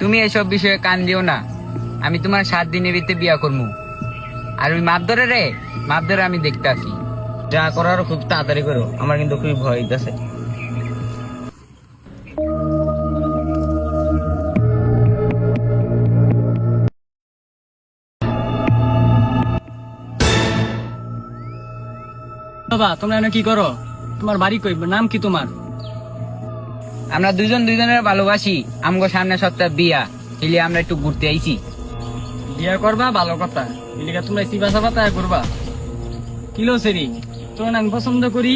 তুমি এসব বিষয়ে কান দিও না। আমি তোমার সাত দিনের ভিতরে বিয়া করব আর ওই মাপ ধরে রে মাপ ধরে আমি দেখতে আসি। যা করার খুব তাড়াতাড়ি করো আমার কিন্তু খুবই ভয় হইতেছে। বাবা তোমরা এনে কি করো? তোমার বাড়ি কই? নাম কি তোমার? আমরা দুজন দুজনের ভালোবাসি। আমগো সামনে সপ্তাহে বিয়া। এলে আমরা একটু ঘুরতে আইছি। বিয়া করবা? ভালো কথা। এলিকা তোমরা চিবা চাবা তাই করবা। কিলো সেরি? তোর আমি পছন্দ করি?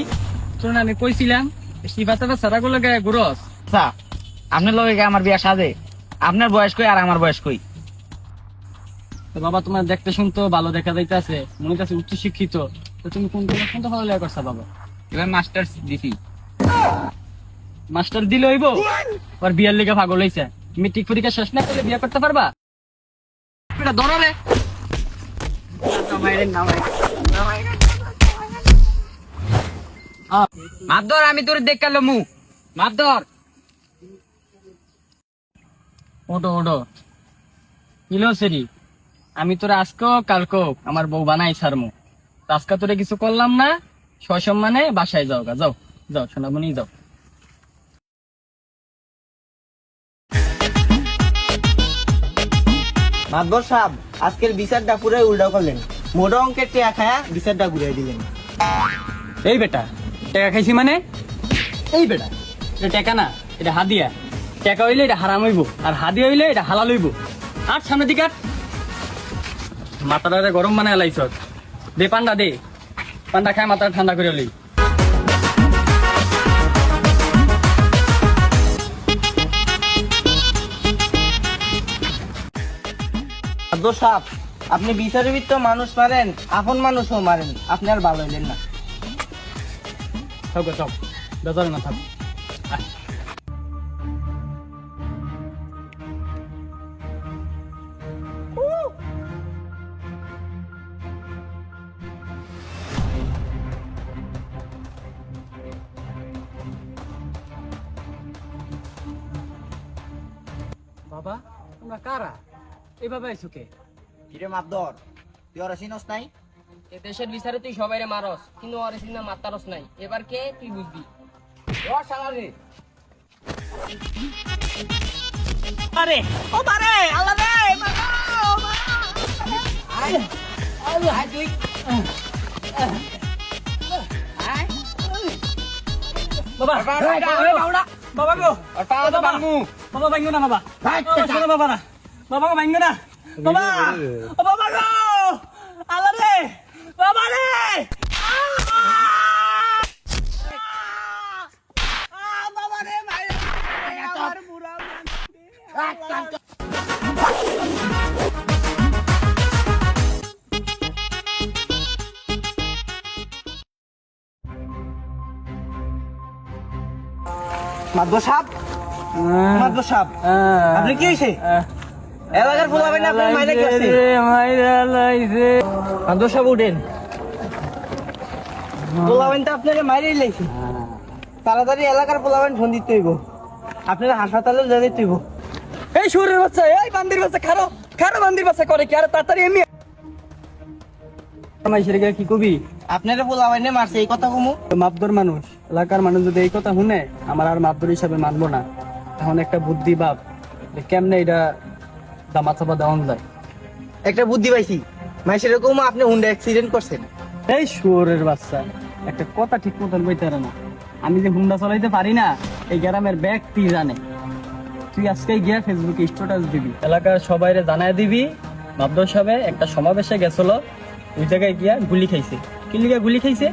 তোর আমি কইছিলাম চিবা চাবা সারা গুলো গায়ে ঘুরস। আচ্ছা আপনার লগে কি আমার বিয়া সাজে। আপনার বয়স কই আর আমার বয়স কই? তো বাবা তোমার দেখতে শুনতো ভালো দেখা যাইতেছে। মনে কাছে উচ্চ শিক্ষিত তো তুমি কোন কোন কোন ভালো লেখা করছা বাবা? এবার মাস্টার দিছি। মাস্টার দিলে হইব? আর বিয়ার লেগে পাগল হইছে। মেট্রিক পরীক্ষা শেষ না করলে বিয়া করতে পারবা? এটা ধরো রে। আমি তোর দেখাল মু মাপ ধর ওটো ওটো কিলো সেরি? আমি তোরা আজকেও কালকেও আমার বউ বানাই সারমু আজকে তোরে কিছু করলাম না। সসম্মানে বাসায় যাও গা যাও যাও সোনামণি যাও। মাতবর সাহেব, আজকের বিচারটা পুরো উল্টা করলেন। মোটা অঙ্কের টিয়া খায়া বিচারটা ঘুরিয়ে দিলেন। এই বেটা, টাকা খাইছি মানে? এই বেটা, এটা টাকা না, এটা হাদিয়া। টাকা হইলে এটা হারাম হইব, আর হাদিয়া হইলে এটা হালাল হইব। আর সামনের দিকে। মাথাটা গরম বানায় লাইছ। দে পান্ডা দে। পান্ডা খায় মাথা ঠান্ডা করে লই। সাপ আপনি বিচারবিত্ত মানুষ মারেন, আপন মানুষও মারেন। আপনি আর ভালো হইলেন না। থাকো সব বেজার না থাক। এভাবে আইছোকে কিরে মাতদর তুই ওরা চিনস নাই এ দেশের বিচারে তুই সবাইরে মারস কিন্তু ওর সিনা মাতারস নাই এবার কে তুই বুঝবি আরে ও মারে আল্লাহ রে বাবা বাবা গো বাবা ভাঙ্গো না বাবা শোনো বাবা না বাবা গো ভাঙ্গো না। বাবা ও বাবা গো আল্লাহ রে বাবা রে। মাতবর সাহেব মাতবর সাহেব আপনি কি হয়েছে? এলাকার না আপনার মাইনে কি আছে? মাতবর সাহেব উঠেন। তো মাইরেই লাইছে তাড়াতাড়ি এলাকার ফোন দিতে হইব। আপনারা হাসপাতালে যেতে হইব। এই সুরের বাচ্চা এই বান্দির বাচ্চা খারো খারো বান্দির বাচ্চা করে কি? আর তাড়াতাড়ি এমনি মাইসের কি কবি? আপনারা পোলাবেন মারছে এই কথা কমু? মাপদর মানুষ এলাকার মানুষ যদি এই কথা শুনে আমার আর মাপদর হিসাবে মানবো না। এখন একটা বুদ্ধি ভাব কেমনে এটা দামা চাপা যায়। একটা বুদ্ধি পাইছি। মাইসের কমু আপনি হুন্ডা অ্যাক্সিডেন্ট করছেন। এই শুয়োরের বাচ্চা একটা কথা ঠিক মতন বইতে না। আমি যে হুন্ডা চালাইতে পারি না এই গ্রামের ব্যক্তি জানে। তুই আজকে গিয়া ফেসবুকে স্ট্যাটাস দিবি। এলাকার সবাইরে জানায় দিবি মাবদর সাহেব একটা সমাবেশে গেছিল ওই জায়গায় গিয়া গুলি খাইছে। কি লিগা গুলি খাইছে?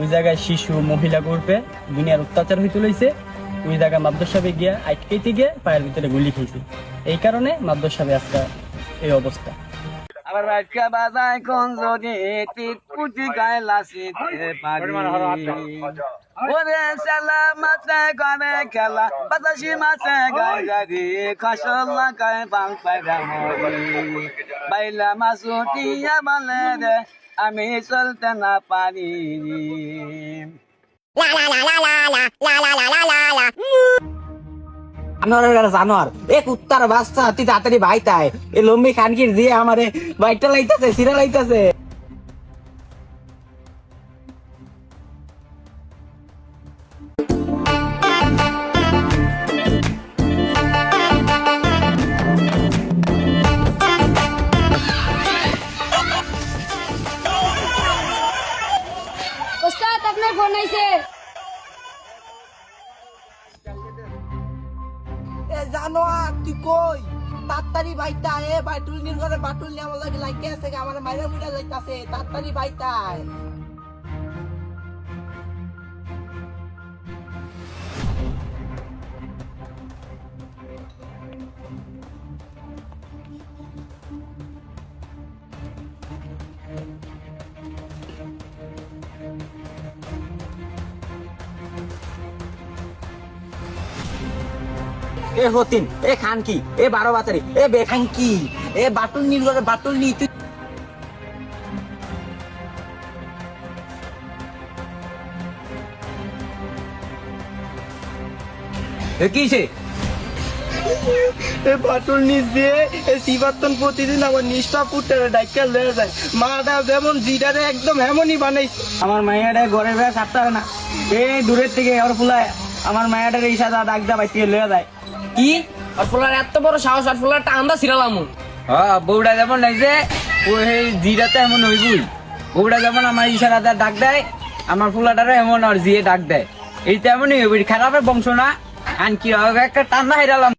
ওই জায়গায় শিশু মহিলা গ্রুপে দুনিয়ার অত্যাচার হইতে লইছে। ওই জায়গায় মাবদর সাহেব গিয়া আটকাইতে গিয়ে পায়ের ভিতরে গুলি খাইছে। এই কারণে মাবদর সাহেব আজকে এই অবস্থা আবার বাচ্চা বাজায় কোন যদি টিট পুটি গায়ে লাসিতে পারি ওরে শালা মাছে গানে খেলা বাতাসি মাছে গায় গাড়ি খসল লাগায় বাং পায়রা মরি বাইলা মাসুটিয়া বলে রে আমি চলতে না পারি জানোয়ারের ঘরে জানোয়ার। এ কুত্তার বাচ্চা তুই তাড়াতাড়ি বাইতায়। এ লম্বি খানকির দিয়ে আমারে বাইকটা লাইতাছে, সিরা লাইতাছে। ঘরে বাটুল নিয়ে আমার লাগে লাইকে আছে আমার মাইরা মুড়া যাইতাছে তাড়াতাড়ি বাইতায়। এ হতিন এ খান কি এ বারো বাতারি এ বেখাঙ্কি এ বাটুল নীল ঘরে বাটুল নি এ কিসে বাটুল নিচ দিয়ে এ শিবাত্তন প্রতিদিন আমার নিষ্ঠা পুটে ডাইকা লয়ে যায়। মাটা যেমন জিডারে একদম বানাই আমার মাইয়াটা ঘরে বেড়া সাতটা না। এ দূরের থেকে ওর ফুলায় আমার মায়াটার এই সাদা দাগ দা বাইতে লয়ে যায়। কি? আর ফুলার এত বড় সাহস আর ছিলাম হ্যাঁ বউটা যেমন নাই যে জিরাতে এমন হইবই। বউটা যেমন আমার ইশারাতে ডাক দেয় আমার ফুলাটারে এমন আর জিয়ে ডাক দেয়। এই তো এমনই খারাপের বংশ না। আন কি হবে একটা হেরালাম।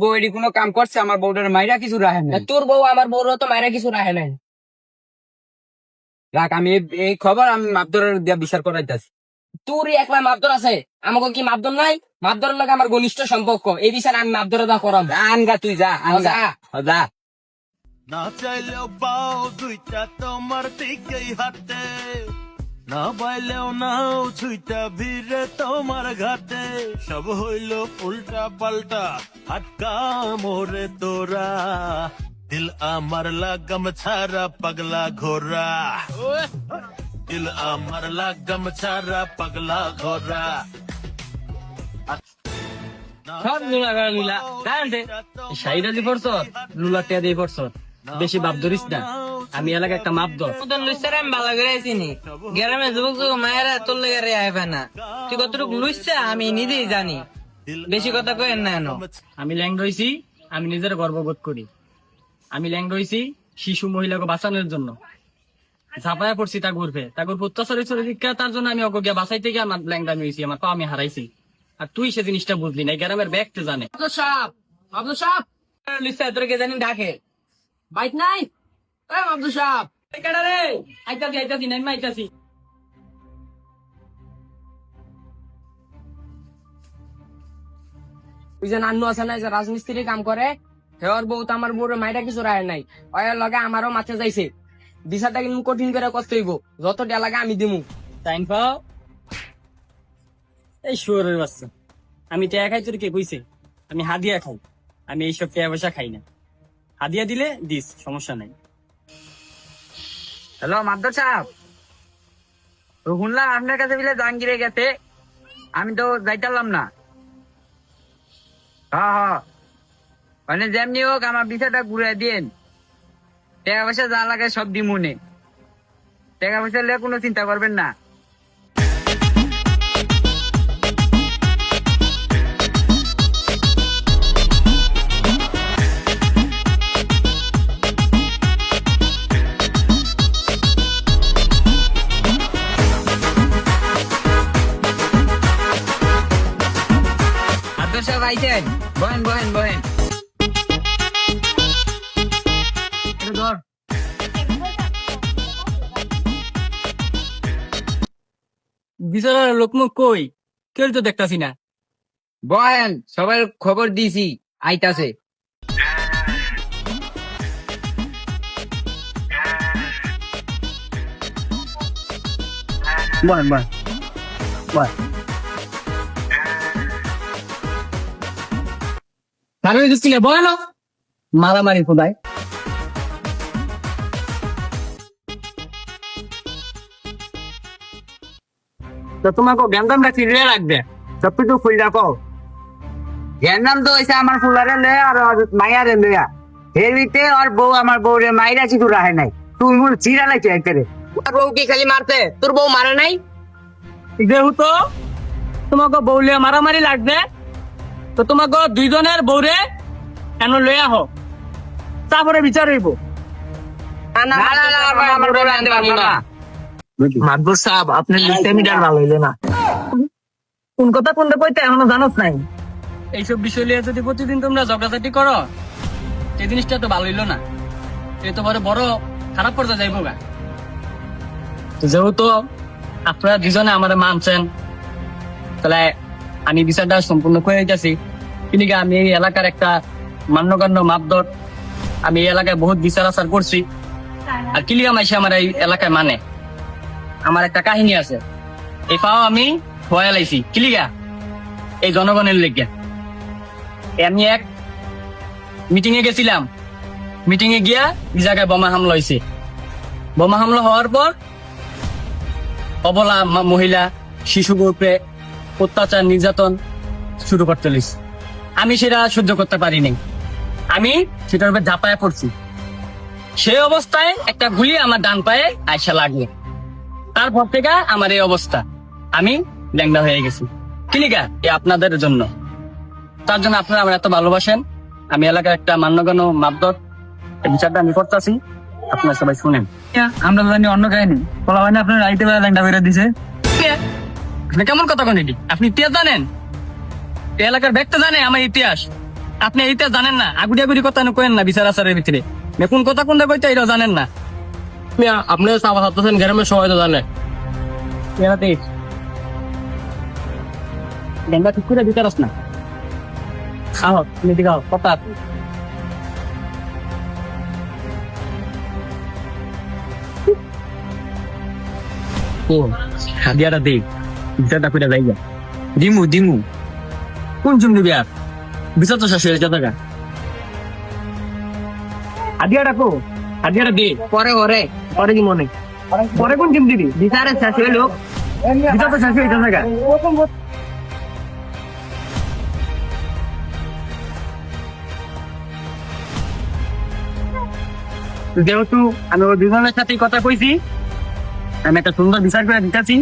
বউ এটি কোনো কাম করছে আমার বউটার মাইরা কিছু রাখে না তোর বউ আমার বউর তো মায়েরা কিছু রাখে নাই। রাখ আমি এই- এই খবর আমি মাপদরের দিয়া বিচার করাইতেছি। তোর একলা মাপদর আছে। আমাকে কি মাপদর নাই? মাপদরের লাগে আমার ঘনিষ্ঠ সম্পর্ক। এই বিষয়ে আমি মাপদরে দা করাম। আনগা তুই যা আনগা। যা। যা না চাইলেও পাও দুইটা তোমার দিকেই হাতে। না পাইলেও নাও ছুইটা ভিড়ে তোমার ঘাটে। সব হইল উল্টা পাল্টা হাটকা মোরে তোরা। দিল আমার লাগাম ছাড়া পাগলা ঘোরা। দিল আমার লাগাম ছাড়া পাগলা ঘোরা সব লুলা গাড়া লুলা গাড়ান্তে শাহিরা দি পড়ছ লুলা টিয়া দিয়ে পড়ছ বেশি বাপ ধরিস না। আমি এলাকা একটা মাপ ধর। তোর লুইসারে আমি ভালো করে চিনি। গ্রামে যুবক যুবক মায়েরা তোর লেগে রে আইবে না। তুই কতটুকু লুইছে আমি নিজেই জানি। বেশি কথা কই না এনো। আমি ল্যাং রইছি আমি নিজের গর্ববোধ করি। আমি ল্যাং রইছি শিশু মহিলাকে বাঁচানোর জন্য। ঝাপায়া পড়ছি তা ঘুরবে তা ঘুরবে অত্যাচারী চলে দীক্ষা তার জন্য আমি অজ্ঞা বাঁচাইতে গিয়ে আমার ল্যাংটা আমি আমার পা আমি হারাইছি। আর তুই সে জিনিসটা বুঝলি না গ্রামের ব্যাগতে জানে। আব্দুল সাপ আব্দুল সাপ লুইসা তোর কে জানি ডাকে। বাইক নাই? আব্দুল সাপ কেডা রে? আইতাছি আইতাছি নাই আইতাছি। ওই যে নান্নু আছে না যে রাজমিস্ত্রি কাম করে হেওয়ার বউ তো আমার বউর মাইরা কিছু রায় নাই। ওয়ার লগে আমারও মাথে যাইছে। বিচারটা কিন্তু কঠিন করে করতে হইব। যত ডে লাগে আমি দিমু। টাইম পাও? এই শুয়ারের বাচ্চা। আমি টেয়া খাই তোর কে কইছে? আমি হাদিয়া খাই। আমি এইসব টেয়া পয়সা খাই না। হাদিয়া দিলে দিস সমস্যা নাই। হ্যালো মাদ্দর সাহেব। তো শুনলাম আপনার কাছে বিলে জাহাঙ্গীরে গেছে আমি তো যাইতাম না। হ্যাঁ হ্যাঁ। মানে যেমনি হোক আমার বিষয়টা ঘুরে দিন টাকা পয়সা যা লাগে সব দিমুনে। টাকা পয়সা নিয়ে কোনো চিন্তা করবেন না। বহেন বহেন বহেন। বিচারের লোকমুখ কই? কেউ তো দেখতাছি না। বহেন সবার খবর দিছি আইতাছে। বল বল বল তারপরে দিচ্ছি বয় মারামারি কোথায় তো তোমাকে গ্যান্দামটা ফিরিয়ে রাখবে। সব কিছু ফুল রাখো নাম তো হয়েছে আমার ফুলারে লে আর মাইয়ারে লইয়া হেরিতে আর বউ আমার বউরে মাইরা চিতু রাহে নাই। তুই মোর চিরা লাগছে একেরে তোর বউ কি খালি মারতে তোর বউ মারে নাই? যেহেতু তোমাকে বউলিয়া মারামারি লাগবে। তো তোমাকে দুইজনের বউরে কেন লইয়া হোক তারপরে বিচার হইব। না না না, না, আমার আমার বউ আনতে পারব না। মাদবর সাহেব আপনি লিটামিটার ভালো হইলে না। কোন কথা কোনটা কইতে এখনও জানোস নাই? এইসব বিষয় নিয়ে যদি প্রতিদিন তোমরা ঝগড়াঝাটি করো এই জিনিসটা তো ভালো হইল না। এই তো বড় বড় খারাপ পর্যায়ে যাইব গা। যেহেতু আপনারা দুজনে আমার মানছেন তাহলে আমি বিচারটা সম্পূর্ণ করে দিতেছি কিন্তু আমি এই এলাকার একটা মান্যগণ্য মাপদর আমি এই এলাকায় বহুত বিচার আচার করছি। আর কিলিয়া মাইসে আমার এই এলাকায় মানে। আমার একটা কাহিনী আছে। এই পাও আমি হয়ে লাইছি কিলিগা এই জনগণের লেগে। আমি এক মিটিং এ গেছিলাম। মিটিং এ গিয়া এই জায়গায় বোমা হামলা হয়েছে বোমা হামলা হওয়ার পর অবলা মহিলা শিশু গ্রুপে অত্যাচার, নির্যাতন শুরু করতে লিস আমি সেটা সহ্য করতে পারিনি আমি সেটার উপর ঝাঁপায় পড়ছি। সেই অবস্থায় একটা গুলি আমার ডান পায়ে আয়সা লাগল। তারপর থেকে আমার এই অবস্থা। আমি ল্যাংড়া হয়ে গেছি। কিনিকা এ আপনাদের জন্য। তার জন্য আপনারা আমার এত ভালোবাসেন। আমি এলাকার একটা মান্যগণ্য মাপদর। বিচারটা আমি করতেছি। আপনারা সবাই শুনেন। আমরা জানি অন্য কাহিনী। বলা হয় না আপনার রাইতে বেলা ল্যাংড়া বেড়ে দিছে। আপনি কেমন কথা কোন এটি? আপনি ইতিহাস জানেন? এই এলাকার ব্যক্তি জানে আমার ইতিহাস। আপনি ইতিহাস জানেন না? আগুড়ি আগুড়ি কথা কেন না বিচার আচারের ভিতরে। কোন কথা কোনটা কইতে এটাও জানেন না। আপনি সাবা সাতছেন গ্রামের সবাই তো জানে। লেঙ্গা ঠিক করে দিতে না। খাও তুমি দিকে কথা হাদিয়াটা দে বিচারটা করে যাই দিমু দিমু। কোন চুম দিবি আর? বিচার তো শেষ হয়ে টাকা হাদিয়াটা কো? হাদিয়াটা দে। পরে পরে। পরে কি মনে? পরে কোন চুম দিবি? বিচারে শেষ হইল বিচার তো শেষ হয়ে টাকা যেহেতু আমি ওই দুজনের সাথে কথা কইছি আমি একটা সুন্দর বিচার করে দিতেছি।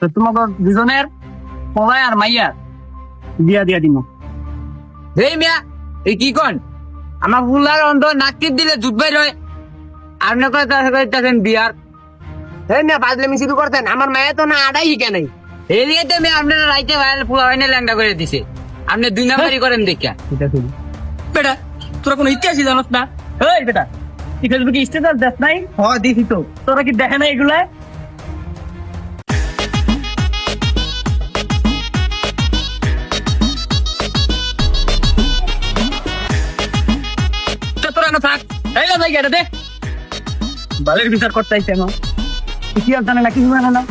তো তোমাকে দুজনের পলায় আর মাইয়া দিয়া দিয়া দিব এই মিয়া এই কি কন? আমার ফুলার অন্ত নাকির দিলে দুধ বাইর হয়। আপনি কথা কইতাছেন বিয়ার। বাজলামি শুরু করতেন। আমার মায়ের তো না আড়াই হিকা নাই। এই নিয়ে তো মিয়া আপনারা রাইতে ভাইরাল ফুলা হয় না ল্যাংটা করে দিছে। আপনি দুই নাম্বারই করেন দেখিয়া। বেটা তোরা কোনো ইতিহাসই জানোস না? এই বেটা ফেসবুকে স্ট্যাটাস দেখ নাই? হ দিছি তো। তোরা কি দেখে না এগুলা? জায়গাটা দে। বালের বিচার করতে আইছে না ইতিহাস জানে না না।